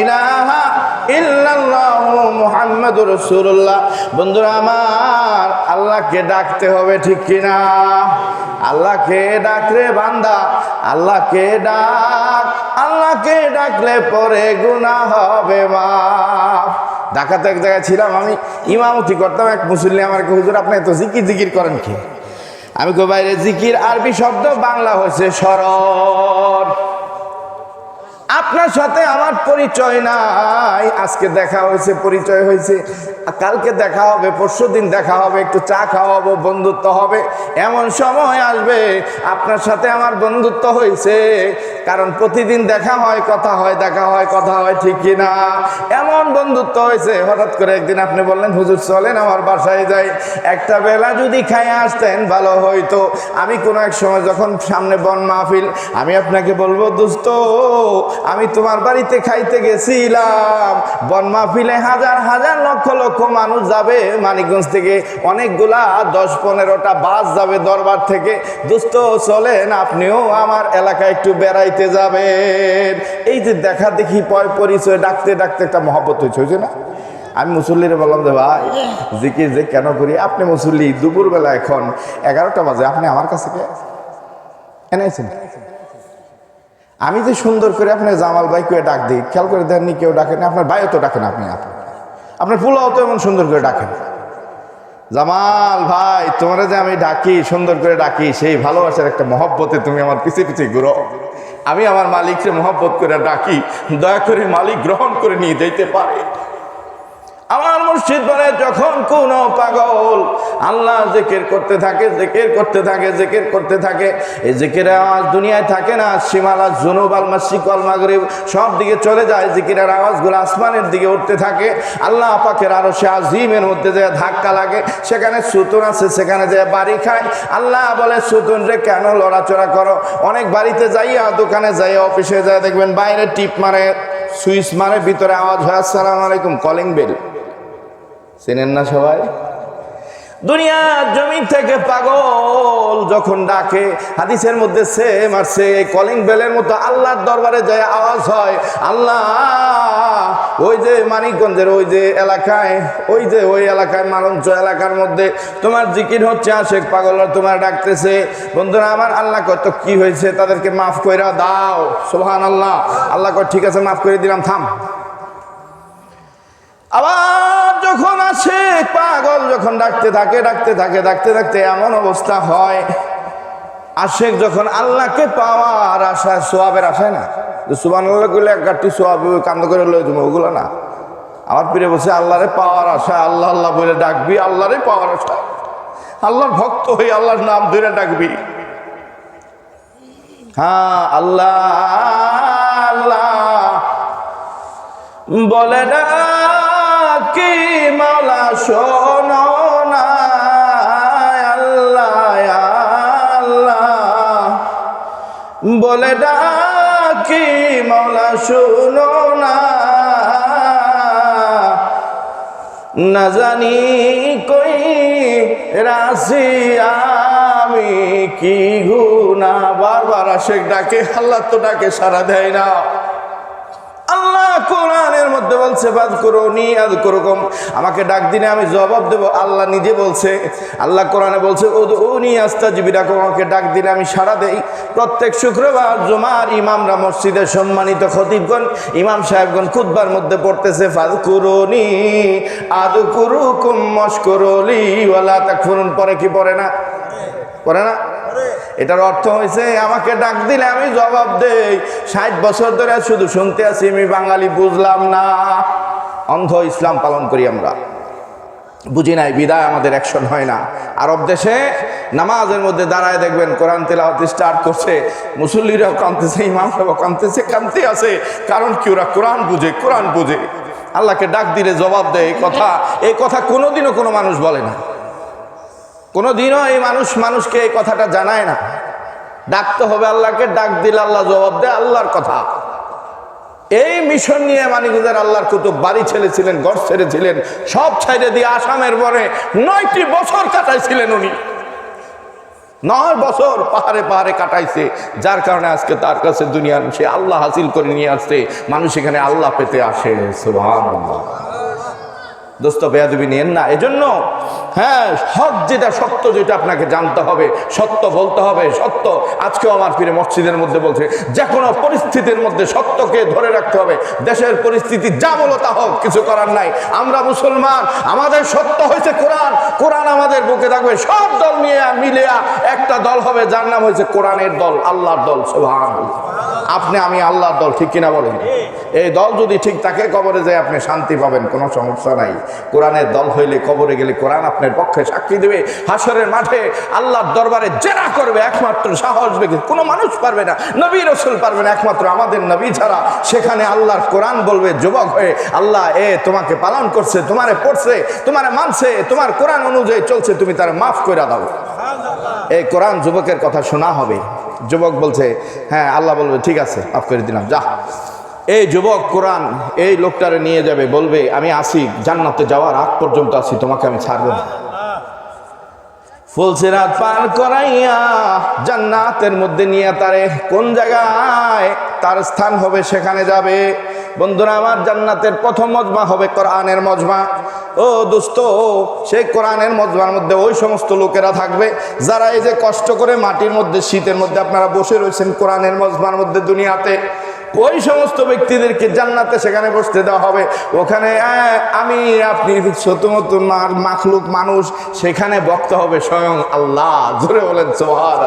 ইলাহা ইল্লাল্লাহু মুহাম্মাদুর রাসূলুল্লাহ। বন্ধুরা, আমার আল্লাহকে ডাকতে হবে ঠিক কিনা? আল্লাহকে ডাকলে বান্দা, আল্লাহকে ডাক, আল্লাহকে ডাকলে পরে গুনাহ হবে মাফ। ঢাকাতে এক জায়গায় ছিলাম আমি, ইমামতি করতাম এক মুসল্লি আমার হুজুর আপনি এত জিকির জিকির করেন কি? আমি কো বাইরে জিকির আরবি শব্দ বাংলা হয়েছে স্মরণ আপনার সাথে আমার পরিচয় নাই। আজকে দেখা হয়েছে, পরিচয় হয়েছে। কালকে দেখা হবে, পরশু দিন দেখা হবে, একটু চা খাওয়াবো, বন্ধুত্ব হবে। এমন সময় আসবে, আপনার সাথে আমার বন্ধুত্ব হয়েছে। কারণ প্রতিদিন দেখা হয়, কথা হয়, দেখা হয়, কথা হয়, ঠিক কি না? এমন বন্ধুত্ব হয়েছে। হঠাৎ করে একদিন আপনি বললেন, হুজুর, চলেন আমার বাসায় যাই। একটা বেলা যদি খাইয়ে আসতেন, ভালো হইতো। আমি কোনো এক সময় যখন সামনে বন মাহফিল, আমি আপনাকে বলব, দোস্ত আমি তোমার বাড়িতে খাইতে গেছিলাম। বন মাহফিলে হাজার হাজার লক্ষ লক্ষ মানুষ যাবে। মানিকগঞ্জ থেকে অনেকগুলা দশ, পনেরোটা বাস যাবে দরবার থেকে। দোস্ত চলেন, আপনিও আমার এলাকায় একটু বেড়াইতে যাবেন। এই যে দেখা দেখি পয় পরিচয়, ডাকতে ডাকতে একটা মহব্বত হয়েছে হয়েছে না? আমি মুসল্লিরে বললাম যে, ভাই, জিকির যে কেন করি? আপনি মুসল্লি, দুপুরবেলা এখন এগারোটা বাজে। আপনি আমার কাছে কে? এনেছেন আমি যে সুন্দর করে আপনার জামাল ভাই কেউ ডাক দিই, খেয়াল করে দেননি কেউ ডাকেন আপনার ভাইও তো ডাকেন আপনি আপনি। আপনার পোলাও তো এমন সুন্দর করে ডাকেন জামাল ভাই, তোমরা যে আমি ডাকি, সুন্দর করে ডাকি, সেই ভালোবাসার একটা মহব্বতে তুমি আমার পিছিয়ে পিছিয়ে ঘুরো। আমি আমার মালিককে মহব্বত করে ডাকি, দয়া করে মালিক গ্রহণ করে নিয়ে যেতে পারে। আমার মসজিদ বলে যখন কোন পাগল আল্লাহ জেকের করতে থাকে, জেকের করতে থাকে, জেকের করতে থাকে। এই জেকের আওয়াজ দুনিয়ায় থাকে না সীমালা জুনুব, আল মাসিক, আল মাগরিব, সব দিকে চলে যায়। জিকিরের আওয়াজগুলো আসমানের দিকে উঠতে থাকে। আল্লাহ পাকের আরও সে আজিমের মধ্যে যে ধাক্কা লাগে, সেখানে সুতুন আছে, সেখানে যে বাড়ি খায়। আল্লাহ বলে, সুতুন রে, কেন লড়াচড়া করো? অনেক বাড়িতে যাইয়া, দোকানে যাইয়া, অফিসে যায় দেখবেন বাইরে টিপ মারে, সুইচ মারে, ভিতরে আওয়াজ হয়, আসসালামু আলাইকুম, কলিং বেল। চেনেন না সবাই? দুনিয়ার জমিন থেকে পাগল যখন ডাকে, হাদিসের মধ্যে সে মারছে কলিং বেলের মতো আল্লাহর দরবারে যায় আওয়াজ হয়, আল্লাহ, ওই যে মানিকগঞ্জের ওই যে এলাকায়, ওই যে ওই এলাকায়, মালঞ্চ এলাকার মধ্যে তোমার জিকির হচ্ছে, আশেক পাগলরা তোমার ডাকতেছে। বন্ধুরা, আমার আল্লাহ কত কি হয়েছে? তাদেরকে মাফ কইরা দাও। সোহান আল্লাহ আল্লাহ কয়, ঠিক আছে, মাফ করে দিলাম, থাম। আবার যখন আসে, পাগল যখন ডাকতে থাকে ডাকতে থাকে, ডাকতে থাকতে এমন অবস্থা হয়, আশেক যখন আল্লাহকে পাওয়ার আশায় সোয়াবের আশায় না, যে সুবান আল্লাহ এক গাঠটি সোয়াব কান্দ করে লই তুমি ওগুলো না। আমার ফিরে বসে আল্লাহরে পাওয়ার আশা আল্লাহ আল্লাহ বলে ডাকবি আল্লাহরে পাওয়ার আশা আল্লাহর ভক্ত হয়ে আল্লাহর নাম ধরে ডাকবি। হ্যাঁ আল্লাহ আল্লাহ বলে ডাকি মাওলা শোনো না? আল্লাহ বলে ডাকি, মাওলা শোনো না। না জানি কই রাশি আমি কি গুনা বারবার আশেক ডাকে, আল্লাহ তো ডাকে সারা দেয় না। আল্লাহ কোরআনের মধ্যে বলছে বাদ করো নি আদ করকম আমাকে ডাক দিনে আমি জবাব দেব, আল্লাহ নিজে বলছে। আল্লাহ কোরআনে বলছে ও উনি আস্তা জিবি ডাকো আমাকে ডাক দিনে আমি সারা দেই। প্রত্যেক শুক্রবার জমার ইমামরা মসজিদের সম্মানিত খতিবগণ, ইমাম সাহেবগণ খুদ্বার মধ্যে পড়তেছে ফাদ করুনি আদ করুকুম মস্করলি ওয়ালা তাকফুরুন। পরে কি পড়ে না? পড়ে না? এটার অর্থ হয়েছে, আমাকে ডাক দিলে আমি জবাব দেই। ষাট বছর ধরে শুধু শুনতে আছি, আমি বাঙালি বুঝলাম না। অন্ধ ইসলাম পালন করি আমরা। বুঝি নাই, বিদায় আমাদের অ্যাকশন হয় না। আরব দেশে নামাজের মধ্যে দাঁড়ায় দেখবেন, কোরআন তেলাওয়াত স্টার্ট করছে। মুসল্লিরাও কাঁদতেছে ইমাম সাহেব কাঁদতেছে, কাঁদতে আছে। কারণ কি, ওরা কোরআন বুঝে কোরআন বুঝে। আল্লাহকে ডাক দিলে জবাব দেয় এই কথা। এই কথা কোনোদিনও কোনো মানুষ বলে না। কোনোদিনও এই মানুষ মানুষকে এই কথাটা জানায় না। ডাকতে হবে আল্লাহকে, ডাক দিলে আল্লাহ জবাব দেয়, আল্লাহর কথা। এই মিশন নিয়ে মানিকুদের আল্লাহর কুতুব বাড়ি ছেড়েছিলেন, ঘর ছেড়েছিলেন, সব ছেড়ে দিয়ে আসামের পরে নয়টি বছর কাটাইছিলেন উনি। নয় বছর পাহাড়ে পাহাড়ে কাটাইছে, যার কারণে আজকে তার কাছে দুনিয়ার সে আল্লাহ হাসিল করে নিয়ে আসছে, মানুষ এখানে আল্লাহ পেতে আসে, সুবহানাল্লাহ। দোস্ত, বেয়াদবি নিয়েন না। এজন্য হ্যাঁ হক যেটা সত্য যেটা আপনাকে জানতে হবে, সত্য বলতে হবে, সত্য। আজকেও আমার ফিরে মসজিদের মধ্যে বলছে, যে কোনো পরিস্থিতির মধ্যে সত্যকে ধরে রাখতে হবে। দেশের পরিস্থিতি যা বলো তা হোক, কিছু করার নাই। আমরা মুসলমান, আমাদের সত্য হয়েছে কোরআন। কোরআন আমাদের বুকে থাকবে। সব দল নিয়ে মিলিয়া একটা দল হবে, যার নাম হয়েছে কোরআনের দল, আল্লাহর দল সুবহান আপনি, আমি আল্লাহর দল, ঠিক কিনা বলেন? এই দল যদি ঠিক থাকে, কবরে যায় আপনি শান্তি পাবেন, কোনো সমস্যা নাই। কোরআনের দল হইলে, কবরে গেলে কোরআন আপনার পক্ষে সাক্ষী দেবে। হাসরের মাঠে আল্লাহর দরবারে জেরা করবে, একমাত্র সাহস বেগে কোনো মানুষ পারবে না, নবী রসুল পারবে না, একমাত্র আমাদের নবী ছাড়া। সেখানে আল্লাহর কোরআন বলবে, যুবক হয়ে, আল্লাহ, এ তোমাকে পালন করছে, তোমারে পড়ছে, তোমারে মানছে, তোমার কোরআন অনুযায়ী চলছে, তুমি তার মাফ করে দাও। এই কোরআন যুবকের কথা শোনা হবে। যুবক বলছে হ্যাঁ আল্লাহ বলবে, ঠিক আছে, মাফ করে দিলাম, যা। এই যুবক, কোরআন, এই লোকটারে নিয়ে যাবে, বলবে, আমি আসি, জান্নাতে যাওয়ার আগ পর্যন্ত আসি তোমাকে আমি ছাড়বো না। ফুলসিরাত পার করাইয়া জান্নাতের মধ্যে নিয়ে তারে, কোন জায়গায় তার স্থান হবে, সেখানে যাবে? বন্ধুরা, আমার জান্নাতের প্রথম মজমা হবে কোরআনের মজমা। ও দোস্ত সেই কোরআনের মজমার মধ্যে ওই সমস্ত লোকেরা থাকবে, যারা এই যে কষ্ট করে মাটির মধ্যে, শীতের মধ্যে আপনারা বসে রয়েছেন কোরআনের মজমার মধ্যে দুনিয়াতে। ওই সমস্ত ব্যক্তিদেরকে জান্নাতে সেখানে বসতে দেওয়া হবে। ওখানে আমি, আপনি নতুন মাখলুক মানুষ, সেখানে বক্তা হবে স্বয়ং আল্লাহ। জোরে বলেন সোহার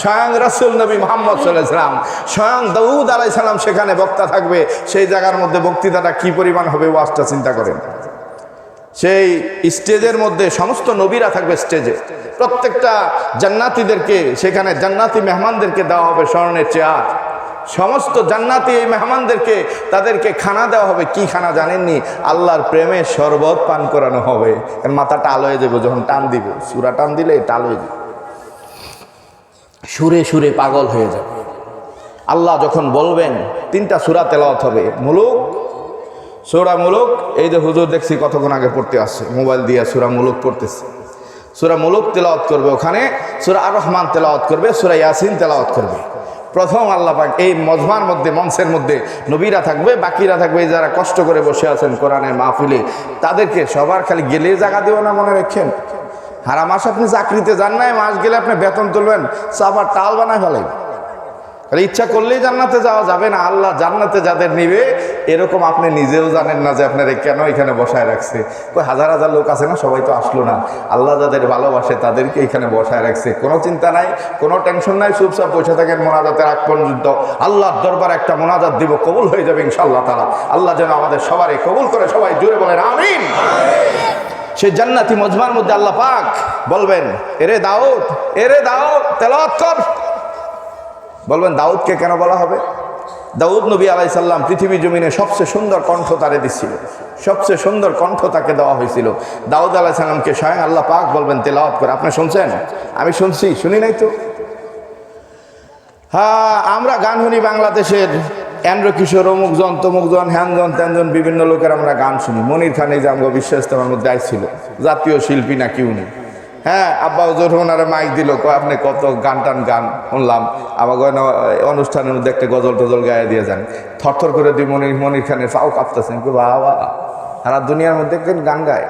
স্বয়ং রসুল নবী মোহাম্মদ সাল্লাম, স্বয়ং দাউদ আলাই সালাম সেখানে বক্তা থাকবে। সেই জায়গার মধ্যে বক্তৃতাটা কি পরিমাণ হবে ওয়াজটা চিন্তা করেন। সেই স্টেজের মধ্যে সমস্ত নবীরা থাকবে স্টেজে। প্রত্যেকটা জান্নাতিদেরকে, সেখানে জান্নাতি মেহমানদেরকে দেওয়া হবে স্মরণের চেয়ার। সমস্ত জান্নাতি এই মেহমানদেরকে তাদেরকে খানা দেওয়া হবে। কি খানা জানেননি? আল্লাহর প্রেমে শরবত পান করানো হবে। এর মাথা টাল হয়ে যাবে যখন টান দিব। সুরা টান দিলে টাল হয়ে যাবে। সুরে সুরে পাগল হয়ে যাবে। আল্লাহ যখন বলবেন, তিনটা সুরা তেলাওয়াত হবে। মুলুক, সুরা মুলুক, এই যে হুজুর দেখছি কতক্ষণ আগে পড়তে আসছে। মোবাইল দিয়ে সুরা মুলুক পড়তেছে। সুরা মুলুক তেলাওয়াত করবে ওখানে, সুরা আর রহমান তেলাওয়াত করবে, সুরা ইয়াসিন তেলাওয়াত করবে। প্রথম আল্লাহ পাক এই মজমার মধ্যে, মঞ্চের মধ্যে নবীরা থাকবে, বাকিরা থাকবে যারা কষ্ট করে বসে আছেন কোরআনের মাহফিলে, তাদেরকে সবার খালি গেলে জায়গা দেবো না মনে রাখেন। হারা মাস আপনি চাকরিতে যান নাই, মাস গেলে আপনি বেতন তুলবেন, চাপার টাল বানায় ফেলেন। তাহলে ইচ্ছা করলেই জান্নাতে যাওয়া যাবে না, আল্লাহ জান্নাতে যাদের নিবে, এরকম আপনি নিজেও জানেন না যে আপনার কেন এখানে বসায় রাখছে। কই, হাজার হাজার লোক আছে না? সবাই তো আসলো না। আল্লাহ যাদের ভালোবাসে তাদেরকে এখানে বসায় রাখছে। কোনো চিন্তা নাই, কোনো টেনশন নাই, চুপচাপ বসে থাকেন মোনাজাতের আগ পর্যন্ত। আল্লাহর দরবার একটা মোনাজাত দিব, কবুল হয়ে যাবে ইনশাল্লাহ তারা আল্লাহ যেন আমাদের সবারই কবুল করে সবাই জুড়ে বলেন, আমিন। সেই জান্নাতি মজমার মধ্যে আল্লাহ পাক বলবেন, এরে দাউদ এরে দাউদ, তেলাওয়াত কর। বলবেন, দাউদকে কেন বলা হবে? দাউদ নবী আলাইসাল্লাম পৃথিবী জমিনে সবচেয়ে সুন্দর কণ্ঠ তারে দিচ্ছিল। সবচেয়ে সুন্দর কণ্ঠ তাকে দেওয়া হয়েছিল। দাউদ আলাইসাল্লামকে স্বয়ং আল্লাহ পাক বলবেন, তেলাওয়াত করে। আপনি শুনছেন? আমি শুনছি, শুনি নাই তো? হ্যাঁ আমরা গান শুনি বাংলাদেশের এন্দ্র কিশোর, অমুক জন, তমুক জন হ্যানজন ত্যানজন বিভিন্ন লোকের আমরা গান শুনি। মনির খান এই যে আমার বিশ্বাস তোমার মধ্যে আইছিল জাতীয় শিল্পী না কেউ নেই হ্যাঁ আব্বা হুজুর ওনারা মাইক দিল আপনি কত গান? টান গান শুনলাম গয়না অনুষ্ঠানের মধ্যে একটা গজল টজল গায়ে দিয়ে যান। থরথর করে দুই মনির মনির খানের পাও কাঁপতেছেন কি বাবা সারা দুনিয়ার মধ্যে কেন গান গায়?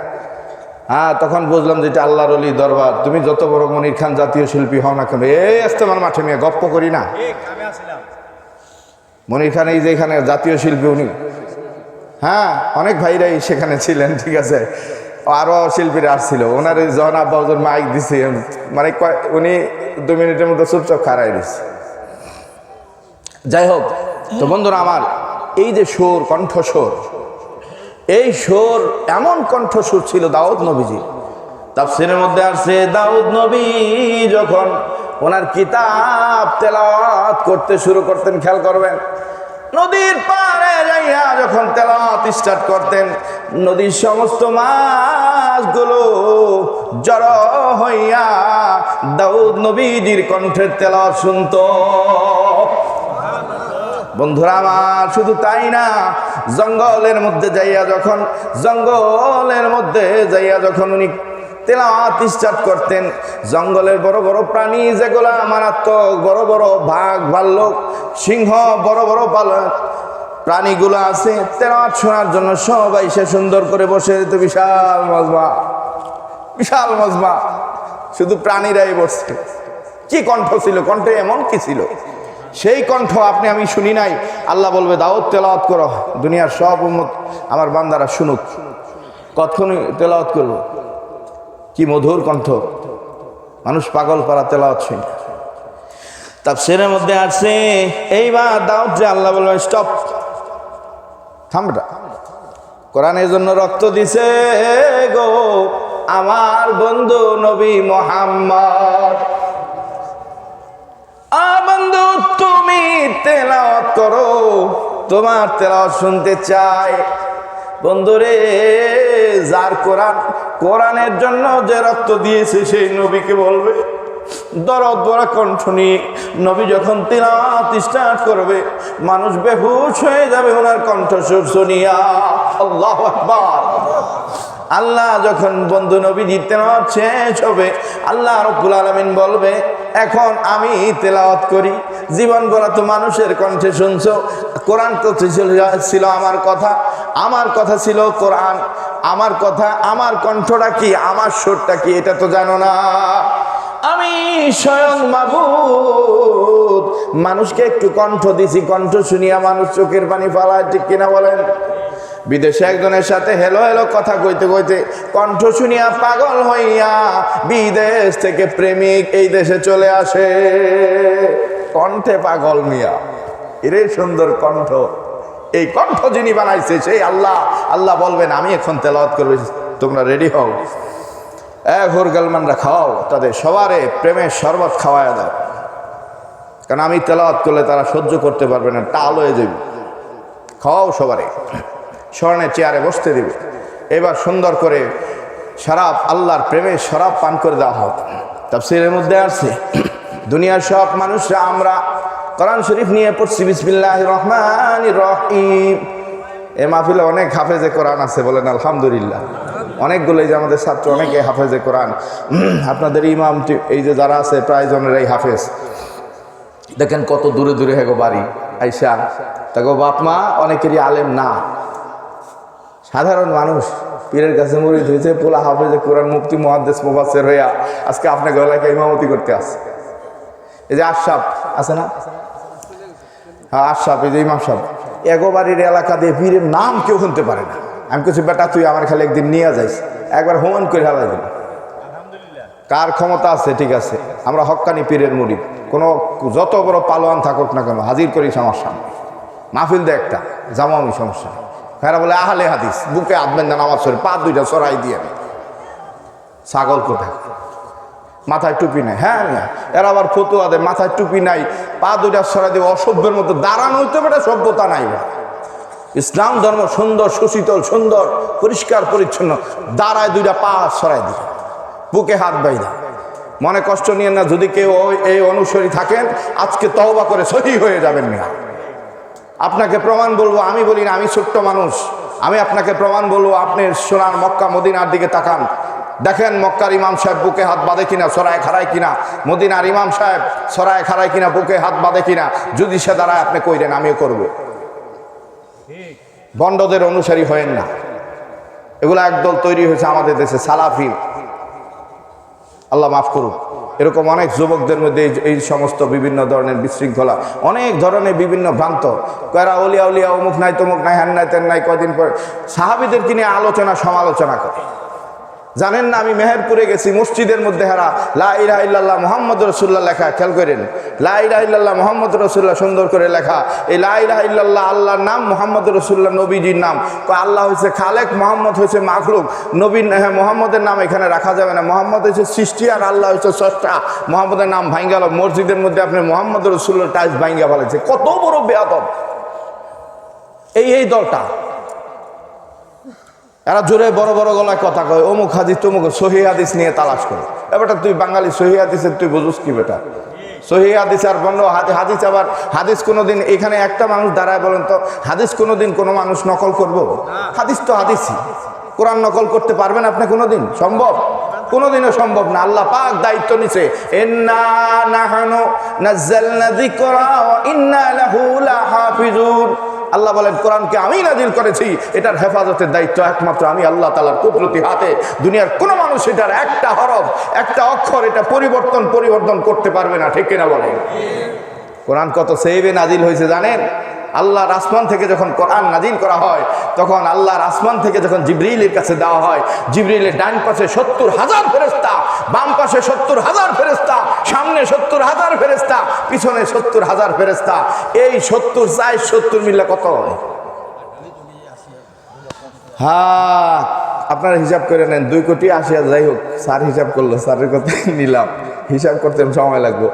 হ্যাঁ তখন বুঝলাম যে এটা আল্লাহর অলি দরবার। তুমি যত বড় মনির খান জাতীয় শিল্পী হও না কেন? এই আসতে আমার মাঠে মেয়ে গপ্প করি না। মনির খান এই যে এখানে জাতীয় শিল্পী উনি। হ্যাঁ অনেক ভাইরাই সেখানে ছিলেন ঠিক আছে। আরও শিল্পীরা আসছিল। ওনার যখন আব্বা মাইক দিছে মানে উনি দু মিনিটের মধ্যে চুপচাপ খারাই দিছে। যাই হোক, তো বন্ধুরা আমার, এই যে সুর, কণ্ঠস্বর, এই সুর এমন কণ্ঠস্বর ছিল দাউদ নবীজি। তাফসিরের মধ্যে আসছে, দাউদ নবী যখন ওনার কিতাব তেলাওয়াত করতে শুরু করতেন, খেয়াল করবেন নদীর পাড়ে যাইয়া যখন তেলাওয়াত স্টার্ট করতেন, নদীর সমস্ত মাছগুলো জড়ো হইয়া দাউদ নবীজির কণ্ঠের তেলাওয়াত শুনতো। বন্ধুরা আমার, শুধু তাই না, জঙ্গলের মধ্যে যাইয়া যখন, জঙ্গলের মধ্যে যাইয়া যখন উনি তেলাওয়াত স্টার্ট করতেন, জঙ্গলের বড় বড় প্রাণী যেগুলা মারাত্মক, বড় বড় ভাগ ভাল্লুক সিংহ, বড় বড় পালন প্রাণীগুলো আছে তেলাওয়াত শোনার জন্য সবাই সে সুন্দর করে বসে যেত বিশাল মজমা বিশাল মজমা। শুধু প্রাণীরাই বসছে। কি কণ্ঠ ছিল? কণ্ঠে এমন কি ছিল? সেই কণ্ঠ আপনি, আমি শুনি নাই। আল্লাহ বলবে দাওয়াত তেলাওয়াত করো। দুনিয়ার সব উম্মত আমার বান্দারা শুনুক। কতক্ষণ তেলাওয়াত করব? কি মধুর কণ্ঠ। মানুষ পাগল পারা তেলাওয়াত শুনি। তাফসিরের মধ্যে আছে, এইবার দাও যে আল্লাহ বলবে, স্টপ। থামটা কোরআনের জন্য রক্ত দিছে গো, আমার বন্ধু নবী মোহাম্মদ। বন্ধু, তুমি তেলাওয়াত করো, তোমার তেলাওয়াত শুনতে চাই। বন্ধুরে যার কোরআন, কোরআনের জন্য যে রক্ত দিয়েছে, সেই নবীকে বলবে। দরদ বড় কণ্ঠ নিয়ে নবী যখন তিলাওয়াত স্টার্ট করবে, মানুষ বেহুশ হয়ে যাবে ওনার কণ্ঠস্বর শুনিয়া। আল্লাহ আল্লাহ যখন বন্ধু নবী তেলাওয়াত শেষ হবে, আল্লাহ রব্বুল আলমিন বলবে, এখন আমি তেলাওয়াত করি। জীবন ভরা তো মানুষের কণ্ঠে শুনছো। কোরআন তো ছিল আমার কথা। আমার কথা ছিল কোরআন। আমার কথা, আমার কণ্ঠটা কি? আমার সুরটা কি? এটা তো জানো না। আমি স্বয়ং মাবুদ। মানুষকে একটু কণ্ঠ দিছি, কণ্ঠ শুনিয়া মানুষ চোখের পানি ফালায়, ঠিক কিনা বলেন? বিদেশে একজনের সাথে হেলো হেলো কথা কইতে কইতে কণ্ঠ শুনিয়া পাগল হইয়া বিদেশ থেকে প্রেমিক এই দেশে চলে আসে। কণ্ঠে পাগল মিয়া, এরে সুন্দর কণ্ঠ। এই কণ্ঠ যিনি বানাইছে, সেই আল্লাহ। আল্লাহ বলবেন, আমি এখন তেলাওয়াত করবে, তোমরা রেডি হও। হোরগালমানরা খাওয়াও তাদের সবারে প্রেমের শরবত খাওয়ায় দাও। কারণ আমি তেলাওয়াত করলে তারা সহ্য করতে পারবে না, টাল হয়ে যাবে। খাওয়াও সবারে স্মরণের চেয়ারে বসতে দেবে। এবার সুন্দর করে শরাব, আল্লাহর প্রেমে শরাব পান করে দেওয়া হোক। তাফসিরের মধ্যে আছে, দুনিয়ার সব মানুষরা আমরা কোরআন শরীফ নিয়ে পড়ছি বিসমিল্লাহ রহমান রহিম। এ মাহফিলে অনেক হাফেজে কোরআন আছে বলেন, আলহামদুলিল্লাহ। অনেকগুলো এই যে আমাদের ছাত্র, অনেকে হাফেজে কোরআন। আপনাদের ইমাম এই যে যারা আছে, প্রায় জনের এই হাফেজ। দেখেন কত দূরে দূরে হেগো বাড়ি। আইসা তাকে বাপ মা অনেকেরই আলেম না। সাধারণ মানুষ, পীরের কাছে মুড়ি ধুয়েছে পোলা হাফেজে কোরআন মুক্তি মহাদ্দেশ মুবাসের হইয়া আজকে আপনাকে এলাকায় ইমামতি করতে আসছে। এই যে আশরাফ, আছে না? হ্যাঁ আশরাফ, এই যে ইমাম সাহেব। এগো বাড়ির এলাকা দিয়ে পীরের নাম কেউ শুনতে পারে না। আমি কিছু বেটা তুই আমার খালি একদিন নিয়ে যাইস একবার হোমান করে হেলা দিল কার ক্ষমতা আছে? ঠিক আছে। আমরা হক্কানি পীরের মুড়ি। কোনো যত বড় পালোয়ান থাকুক না কেন হাজির করি সমস্যা মাহফিল দে একটা জামামি সমস্যা নেই। বলে আহলে হাদিস বুকে আদবেন না নামাজ সরে পা দুইটা সরাই দিয়ে আমি ছাগল কোথায়? মাথায় টুপি নাই। হ্যাঁ মিয়া এরা আবার ফতুয়া দেয় মাথায় টুপি নাই পা দুইটা সরাই দিয়ে অসভ্যের মতো দাঁড়ানো হইতে পারে সভ্যতা নাই ভাই। ইসলাম ধর্ম সুন্দর, সুশীতল, সুন্দর, পরিষ্কার, পরিচ্ছন্ন। দাঁড়ায় দুইটা, পা সরাই দিয়ে বুকে হাত বাইরে। মনে কষ্ট নিয়ে না, যদি কেউ এই অনুসরী থাকেন, আজকে তওবা করে সহি হয়ে যাবেন মিয়া। আপনাকে প্রমাণ বলব, আমি বলি না, আমি ছোট্ট মানুষ। আমি আপনাকে প্রমাণ বলব, আপনি সোনার মক্কা, মদিনার দিকে তাকান। দেখেন মক্কার ইমাম সাহেব বুকে হাত বাঁধে কিনা, সরায় খাড়ায় কিনা। মদিনার ইমাম সাহেব সরায় খাড়ায় কিনা, বুকে হাত বাঁধে কিনা। যদি সে দাঁড়ায়, আপনি কইলেন আমিও করব। বন্ডদের অনুসারী হয়েন না। এগুলো একদল তৈরি হয়েছে আমাদের দেশে, সালাফি। আল্লাহ মাফ করুন এরকম অনেক যুবকদের মধ্যে এই- সমস্ত বিভিন্ন ধরনের বিশৃঙ্খলা, অনেক ধরনের বিভিন্ন ভ্রান্ত। কয়রা অলিয়া উলিয়া, অমুক নাই তমুক নাই, হ্যান নাই তেন নাই, কদিন পর সাহাবিদের তিনি আলোচনা, সমালোচনা করে। জানেন না, আমি মেহেরপুরে গেছি, মসজিদের মধ্যে হারা। লা ইলাহা ইল্লাল্লাহ মোহাম্মদ রসুল্লাহ লেখা, খেয়াল করেন। লা ইলাহা ইল্লাল্লাহ মোহাম্মদ রসুল্লাহ সুন্দর করে লেখা। এই লা ইলাহা ইল্লাল্লাহ আল্লাহর নাম, মোহাম্মদ রসুল্লাহ নবীজির নাম। আল্লাহ হয়েছে খালেক, মোহাম্মদ হয়েছে মাখলুক। নবীন হ্যাঁ মোহাম্মদের নাম এখানে রাখা যাবে না। মোহাম্মদ হয়েছে সৃষ্টি আর আল্লাহ হয়েছে স্রষ্টা। মোহাম্মদের নাম ভাঙ্গা গেল মসজিদের মধ্যে আপনি মোহাম্মদ রসুল্লাহ টাইস ভাঙ্গা ফেলেছে কত বড় বেয়াদব। এই এই দলটা। এরা জোরে বড় বড় গলায় কথা কয়, অমুক হাদিস, তমুক সহি হাদিস নিয়ে তালাশ করে। এবারটা তুই বাঙালি, সহি হাদিসের তুই বুঝুস কি বেটা? সহি হাদিস আর বন্ধ হাদিস আবার, হাদিস কোনোদিন, এখানে একটা মানুষ দাঁড়ায় বলেন তো, হাদিস কোনোদিন কোনো মানুষ নকল করব? হাদিস তো হাদিসই। কোরআন নকল করতে পারবেন আপনি কোনোদিন? সম্ভব? কোনোদিনও সম্ভব না। আল্লাহ পাক দায়িত্ব নিছে ইন্না লাহু লাহাফিজুন। আল্লাহ বলেন, কোরআনকে আমি নাজিল করেছি। এটার হেফাজতের দায়িত্ব একমাত্র আমি আল্লাহ তালার কুদরতি হাতে। দুনিয়ার কোনো মানুষ এটার একটা হরফ, একটা অক্ষর, এটা পরিবর্তন পরিবর্তন করতে পারবে না, ঠিক কিনা বলেন? কোরআন কত সেইভে নাজিল হয়েছে জানেন? আল্লাহর আসমান থেকে যখন কোরআন নাজিল করা হয়, তখন আল্লাহর আসমান থেকে যখন জিবরিলের কাছে দেওয়া হয়, জিবরিলের ডান পাশে সত্তর হাজার ফেরেস্তা বাম পাশে সত্তর হাজার ফেরেস্তা সামনে সত্তর হাজার ফেরেস্তা পিছনে সত্তর হাজার ফেরেস্তা এই সত্তর চাই সত্তর মিললে কত হয়? হ্যাঁ আপনারা হিসাব করে নেন, দুই কোটি হাজার, যাই হোক, স্যার হিসাব করল, স্যারের কথা নিলাম, হিসাব করতে সময় লাগবো।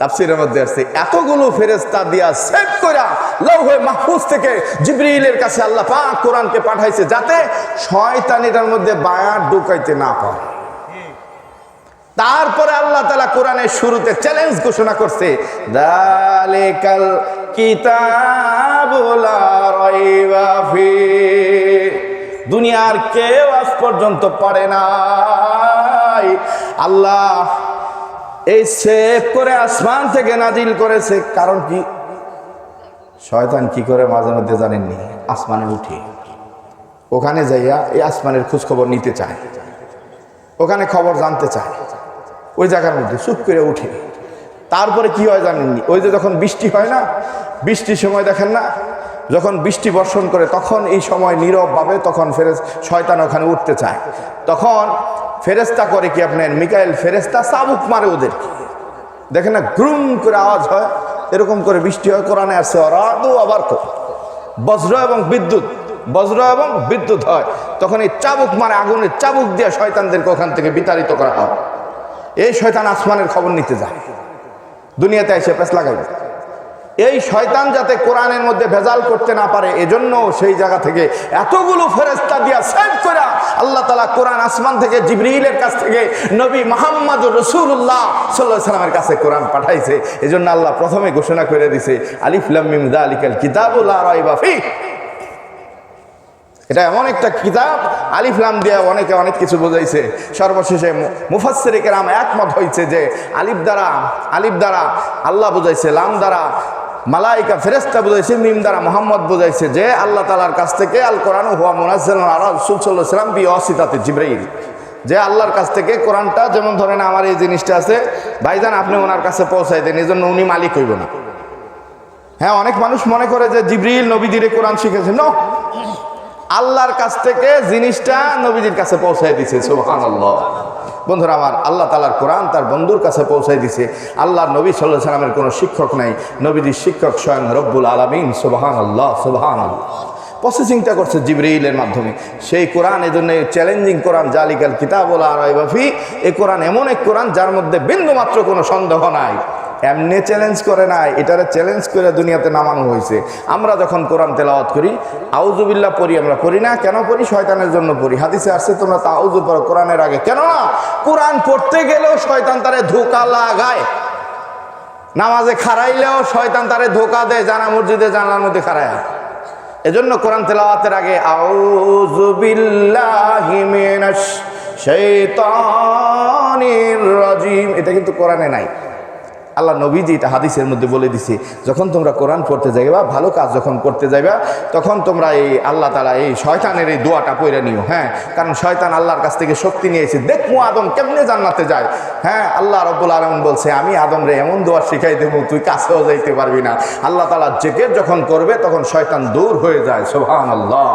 তাফসিরের মধ্যে আসছে, এতগুলো ফেরেস্তা দিয়া সেভ করা লৌহে মাহফুজ থেকে জিবরিলের কাছে আল্লাহ পাক কোরআনকে পাঠাইছে যাতে শয়তান এটার মধ্যে বায়ার ঢুকাইতে না পারে। তারপরে আল্লাহ তালা কোরআনের শুরুতে চ্যালেঞ্জ ঘোষণা করছে, দালিকাল কিতাবুল লা রাইবা ফি দুনিয়ার কেউ আজ পর্যন্ত পারে নাই। আল্লাহ এই সেভ করে আসমান থেকে নাজিল করেছে, কারণ কি? শয়তান কি করে মাঝে মধ্যে জানেননি? আসমানে উঠে। ওখানে যাইয়া এই আসমানের খোঁজ খবর নিতে চায়। ওখানে খবর জানতে চায়। ওই জায়গার মধ্যে চুপ করে উঠে। তারপরে কি হয় জানেননি? ওই যে যখন বৃষ্টি হয় না, বৃষ্টির সময় দেখেন না, যখন বৃষ্টি বর্ষণ করে, তখন এই সময় নীরবভাবে তখন ফেরেস শয়তান ওখানে উঠতে চায়। তখন ফেরেস্তা করে কি আপনার মিকাইল ফেরেস্তা চাবুক মারে ওদেরকে দেখেন না, গ্রুম করে আওয়াজ হয়, এরকম করে বৃষ্টি হয়, কোরআনে আসছে অরাদু আবার। বজ্র এবং বিদ্যুৎ, বজ্র এবং বিদ্যুৎ হয়। তখন এই চাবুক মারে আগুনের চাবুক দিয়ে শয়তানদেরকে ওখান থেকে বিতাড়িত করা হয়। এই শয়তান আসমানের খবর নিতে যায়। দুনিয়াতে এসে পেস লাগাইবে। এই শয়তান যাতে কোরআনের মধ্যে ভেজাল করতে না পারে, এজন্য সেই জায়গা থেকে এতগুলো ফেরেস্তা দিয়া সেভ করা আল্লাহ তালা কোরআন আসমান থেকে জিবরিলের কাছ থেকে নবী মোহাম্মদ রসুল্লাহ সাল্লাহ সাল্লামের কাছে কোরআন পাঠাইছে। এজন্য আল্লাহ প্রথমে ঘোষণা করে দিছে আলিফলাম মিমদা আলিকাল কিতাবুল রাইবাফি এটা এমন একটা কিতাব আলিফলাম দিয়ে অনেকে অনেক কিছু বোঝাইছে। সর্বশেষে মুফাসের কেরাম একমত হয়েছে যে আলিফ দ্বারা আলিফ দ্বারা আল্লাহ বোঝাইছে, লাম দ্বারা মালাইকা ফেরেস্তা বোঝাইছে মিম দ্বারা মোহাম্মদ বোঝাইছে যে আল্লাহ তালার কাছ থেকে আল কোরআন হুয়া মোনাজ্জেল আলা রসুল বি অসিতাতে জিব্রাইল। যে আল্লাহর কাছ থেকে কোরআনটা, যেমন ধরেন আমার এই জিনিসটা আছে, ভাইজান আপনি ওনার কাছে পৌঁছাই দেন এই জন্য উনি মালিক হইব না। হ্যাঁ অনেক মানুষ মনে করে যে জিব্রিল নবীদিরে কোরআন শিখেছে। ন আল্লাহর কাছ থেকে জিনিসটা নবীজির কাছে পৌঁছায় দিছে সুবহান আল্লাহ বন্ধুরা, আমার আল্লাহ তালার কোরআন তার বন্ধুর কাছে পৌঁছাই দিছে। আল্লাহ নবী সাল্লাহ সাল্লামের কোনো শিক্ষক নাই। নবীজির শিক্ষক স্বয়ং রব্বুল আলমিন সুবাহান আল্লাহ সুবাহান আল্লাহ প্রসেসিংটা করছে জিবরিলের মাধ্যমে। সেই কোরআন, এই জন্য চ্যালেঞ্জিং কোরআন, জালিকাল কিতাবুল আরাইবাফি এই কোরআন এমন এক কোরআন যার মধ্যে বিন্দু মাত্র কোনো সন্দেহ নাই। এমনি চ্যালেঞ্জ করে নাই, এটারে চ্যালেঞ্জ করে দুনিয়াতে নামানো হয়েছে আমরা যখন কোরআন তেলাওয়াত করি আউজুবিল্লাহ পড়ি, আমরা পড়ি না, কেন পড়ি? শয়তানের জন্য পড়ি। হাদিসে আসছে, তোমরা তা আউজু পড়ো কোরআনের আগে। কেন? না কোরআন পড়তে গেলেও শয়তান তারে ধোকা লাগায়। নামাজে খারাইলেও শয়তান তারে ধোকা দেয়, জানা মসজিদে জানলার মধ্যে খারায় এজন্য কোরআন তেলাওয়াতের আগে আউজুবিল্লাহি মিনাশ শাইতানির রাজিম। এটা কিন্তু কোরআনে নাই। আল্লাহ নবীজি এটা হাদিসের মধ্যে বলে দিছে, যখন তোমরা কোরআন পড়তে যাইবা, ভালো কাজ যখন করতে যাইবা, তখন তোমরা এই আল্লাহ তালা এই শয়তানের এই দোয়াটা পড়ে নিও হ্যাঁ? কারণ শয়তান আল্লাহর কাছ থেকে শক্তি নিয়েছে, দেখব আদম কেমনে জান্নাতে যায়। হ্যাঁ আল্লাহ রব্বুল আলম বলছে, আমি আদম রে এমন দোয়া শিখাই দেবো, তুই কাছেও যাইতে পারবি না। আল্লাহ তালা জেকের যখন করবে, তখন শয়তান দূর হয়ে যায় সোহান আল্লাহ